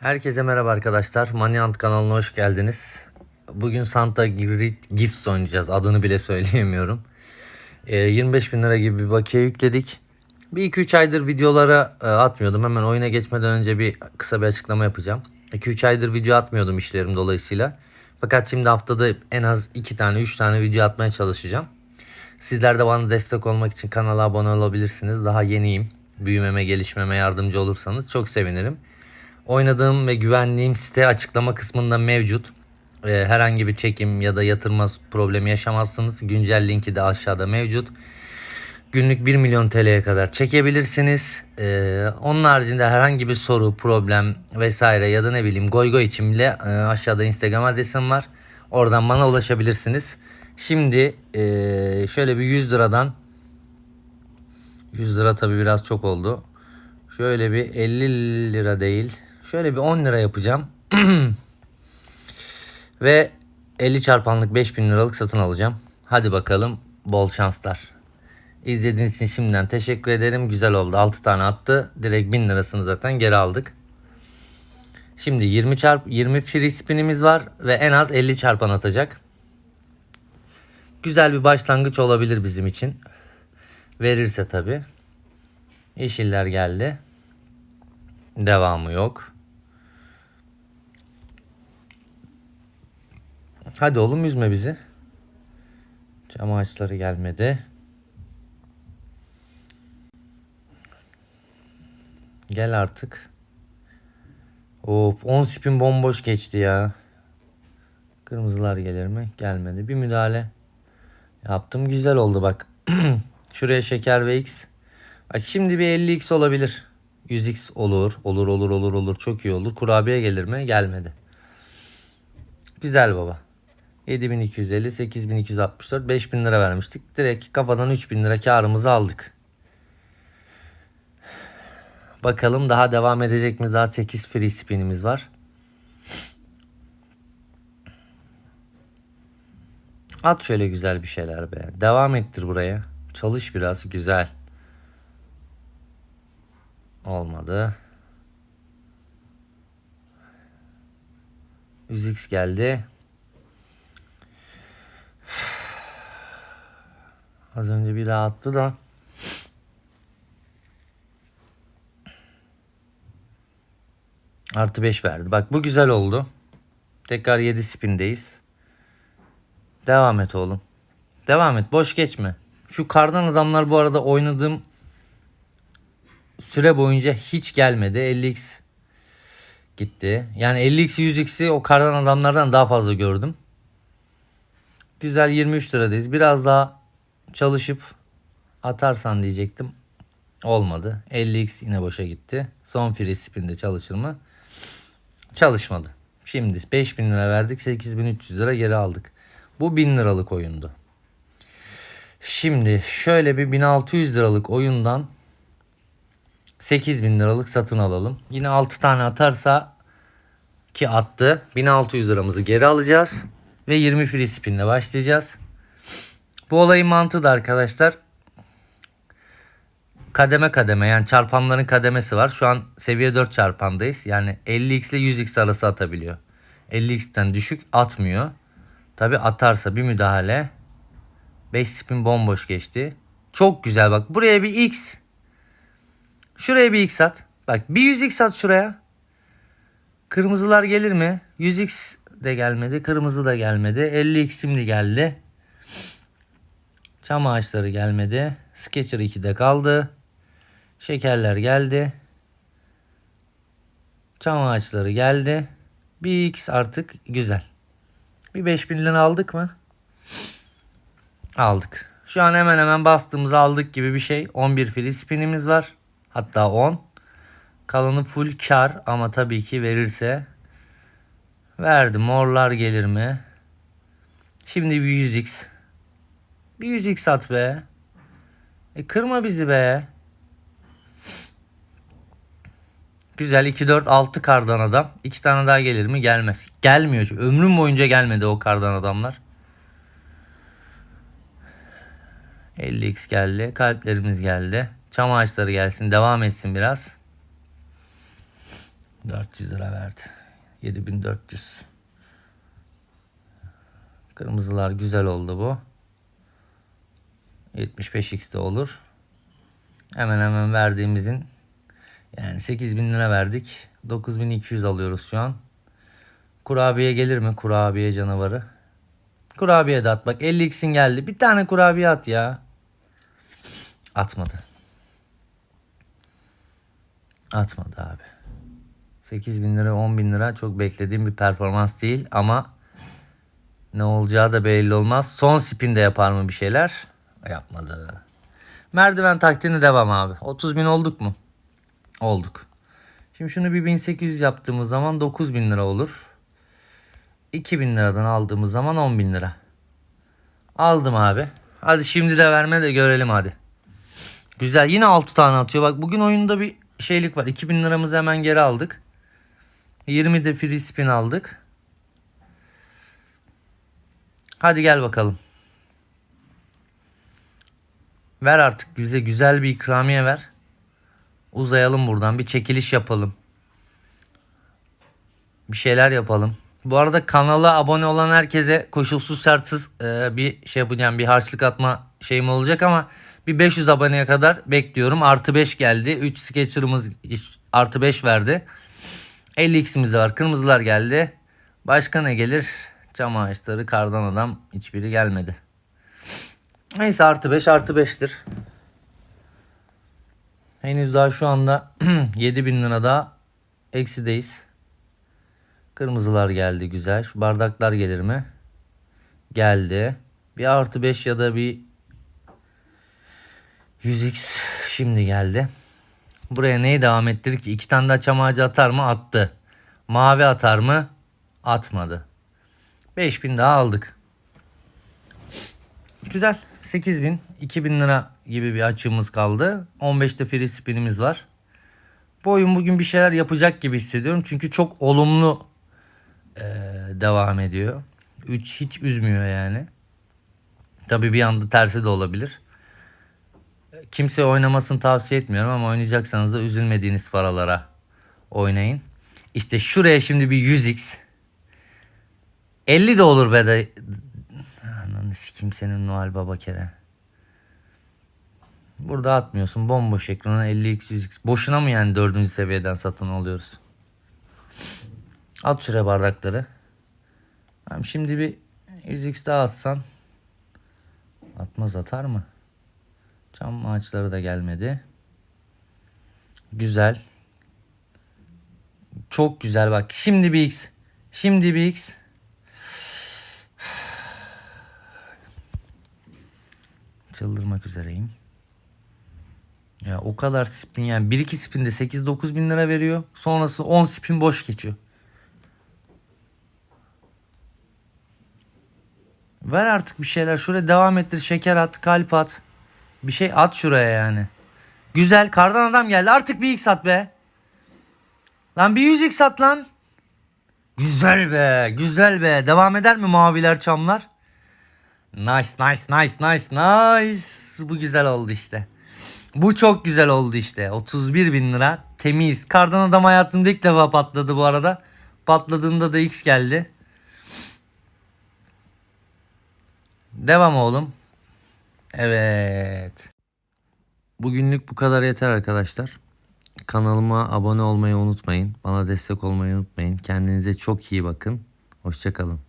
Herkese merhaba arkadaşlar. Maniant kanalına hoş geldiniz. Bugün Santa Gifts oynayacağız. Adını bile söyleyemiyorum. Ee, 25 bin lira gibi bir bakiye yükledik. Bir 2-3 aydır videolara e, atmıyordum. Hemen oyuna geçmeden önce bir kısa bir açıklama yapacağım. 2-3 aydır video atmıyordum işlerim dolayısıyla. Fakat şimdi haftada en az 2 tane 3 tane video atmaya çalışacağım. Sizler de bana destek olmak için kanala abone olabilirsiniz. Daha yeniyim. Büyümeme, gelişmeme yardımcı olursanız çok sevinirim. Oynadığım ve güvendiğim site açıklama kısmında mevcut. Ee, herhangi bir çekim ya da yatırma problemi yaşamazsınız. Güncel linki de aşağıda mevcut. Günlük 1 milyon TL'ye kadar çekebilirsiniz. Ee, onun haricinde herhangi bir soru, problem vesaire ya da ne bileyim goy goy için bile e, aşağıda Instagram adresim var. Oradan bana ulaşabilirsiniz. Şimdi e, şöyle bir 100 liradan 100 lira tabi biraz çok oldu. Şöyle bir 50 lira değil. Şöyle bir 10 lira yapacağım. Ve 50 çarpanlık 5000 liralık satın alacağım. Hadi bakalım bol şanslar. İzlediğiniz için şimdiden teşekkür ederim. Güzel oldu. 6 tane attı. Direkt 1000 lirasını zaten geri aldık. Şimdi 20 çarp 20 free spinimiz var ve en az 50 çarpan atacak. Güzel bir başlangıç olabilir bizim için. Verirse tabi. Yeşiller geldi. Devamı yok. Hadi oğlum üzme bizi. Cam ağaçları gelmedi. Gel artık. Of 10 spin bomboş geçti ya. Kırmızılar gelir mi? Gelmedi. Bir müdahale yaptım. Güzel oldu bak. Şuraya şeker ve X. Bak şimdi bir 50X olabilir. 100X olur. Olur olur olur olur. Çok iyi olur. Kurabiye gelir mi? Gelmedi. Güzel baba. 7250, 8264, 5000 lira vermiştik. Direkt kafadan 3000 lira karımızı aldık. Bakalım daha devam edecek mi? Daha 8 free spinimiz var. At şöyle güzel bir şeyler be. Devam ettir buraya. Çalış biraz. Güzel. Olmadı. 100x geldi. Az önce bir daha attı da. Artı 5 verdi. Bak bu güzel oldu. Tekrar 7 spindeyiz. Devam et oğlum. Devam et. Boş geçme. Şu kardan adamlar bu arada oynadığım süre boyunca hiç gelmedi. 50x gitti. Yani 50x 100x'i o kardan adamlardan daha fazla gördüm. Güzel 23 liradayız. Biraz daha çalışıp atarsan diyecektim. Olmadı. 50x yine boşa gitti. Son free spin'de çalışır mı? Çalışmadı. Şimdi 5000 lira verdik. 8300 lira geri aldık. Bu 1000 liralık oyundu. Şimdi şöyle bir 1600 liralık oyundan 8000 liralık satın alalım. Yine 6 tane atarsa ki attı. 1600 liramızı geri alacağız. Ve 20 free spinle başlayacağız. Bu olayın mantığı da arkadaşlar kademe kademe yani çarpanların kademesi var. Şu an seviye 4 çarpandayız. Yani 50x ile 100x arası atabiliyor. 50x'ten düşük atmıyor. Tabi atarsa bir müdahale 5 spin bomboş geçti. Çok güzel bak buraya bir x şuraya bir x at. Bak bir 100x at şuraya. Kırmızılar gelir mi? 100x de gelmedi. Kırmızı da gelmedi. 50x şimdi geldi. Çam ağaçları gelmedi. Sketcher 2'de kaldı. Şekerler geldi. Çam ağaçları geldi. Bir X artık güzel. Bir 5000 lira aldık mı? Aldık. Şu an hemen hemen bastığımız aldık gibi bir şey. 11 free spinimiz var. Hatta 10. Kalanı full kar ama tabii ki verirse verdi. Morlar gelir mi? Şimdi bir 100x. Bir 100x at be. E kırma bizi be. Güzel 2 4 6 kardan adam. 2 tane daha gelir mi? Gelmez. Gelmiyor. çünkü. Ömrüm boyunca gelmedi o kardan adamlar. 50x geldi. Kalplerimiz geldi. Çam ağaçları gelsin. Devam etsin biraz. 400 lira verdi. 7400. Kırmızılar güzel oldu bu. 75x de olur. Hemen hemen verdiğimizin yani 8000 lira verdik. 9200 alıyoruz şu an. Kurabiye gelir mi? Kurabiye canavarı. Kurabiye de at bak 50x'in geldi. Bir tane kurabiye at ya. Atmadı. Atmadı abi. 8 bin lira 10 bin lira çok beklediğim bir performans değil ama ne olacağı da belli olmaz. Son spinde yapar mı bir şeyler? Yapmadı. Merdiven taktiğine devam abi. 30 bin olduk mu? Olduk. Şimdi şunu bir 1800 yaptığımız zaman 9 bin lira olur. 2000 liradan aldığımız zaman 10 bin lira. Aldım abi. Hadi şimdi de verme de görelim hadi. Güzel yine 6 tane atıyor. Bak bugün oyunda bir şeylik var. 2000 liramızı hemen geri aldık. 20 de free spin aldık. Hadi gel bakalım. Ver artık bize güzel bir ikramiye ver. Uzayalım buradan bir çekiliş yapalım. Bir şeyler yapalım. Bu arada kanala abone olan herkese koşulsuz şartsız e, bir şey yapacağım. Bir harçlık atma şeyim olacak ama bir 500 aboneye kadar bekliyorum. Artı 5 geldi. 3 sketcher'ımız artı 5 verdi. 50x'imiz de var. Kırmızılar geldi. Başka ne gelir? Çam ağaçları, kardan adam hiçbiri gelmedi. Neyse artı 5 artı 5'tir. Henüz daha şu anda 7000 lira daha eksideyiz. Kırmızılar geldi güzel. Şu bardaklar gelir mi? Geldi. Bir artı 5 ya da bir 100x şimdi geldi. Buraya neyi devam ettirir ki? İki tane daha çam ağacı atar mı? Attı. Mavi atar mı? Atmadı. 5000 daha aldık. Güzel. 8000, 2000 lira gibi bir açığımız kaldı. 15'te free spinimiz var. Bu oyun bugün bir şeyler yapacak gibi hissediyorum. Çünkü çok olumlu eee, devam ediyor. 3 hiç üzmüyor yani. Tabii bir anda tersi de olabilir. Kimse oynamasını tavsiye etmiyorum ama oynayacaksanız da üzülmediğiniz paralara oynayın. İşte şuraya şimdi bir 100x 50 de olur be de Ananı sikeyim senin Noel Baba kere. Burada atmıyorsun. Bomboş ekrana 50x 100x. Boşuna mı yani dördüncü seviyeden satın alıyoruz? At şuraya bardakları. Şimdi bir 100x daha atsan. Atmaz atar mı? Çam ağaçları da gelmedi. Güzel. Çok güzel bak. Şimdi bir x. Şimdi bir x. Çıldırmak üzereyim. Ya o kadar spin yani 1-2 spinde 8-9 bin lira veriyor. Sonrası 10 spin boş geçiyor. Ver artık bir şeyler. Şuraya devam ettir. Şeker at, kalp at. Bir şey at şuraya yani. Güzel. Kardan adam geldi. Artık bir x at be. Lan bir 100 x at lan. Güzel be. Güzel be. Devam eder mi maviler çamlar? Nice nice nice nice nice. Bu güzel oldu işte. Bu çok güzel oldu işte. 31 bin lira temiz. Kardan adam hayatında ilk defa patladı bu arada. Patladığında da X geldi. Devam oğlum. Evet. Bugünlük bu kadar yeter arkadaşlar. Kanalıma abone olmayı unutmayın. Bana destek olmayı unutmayın. Kendinize çok iyi bakın. Hoşçakalın.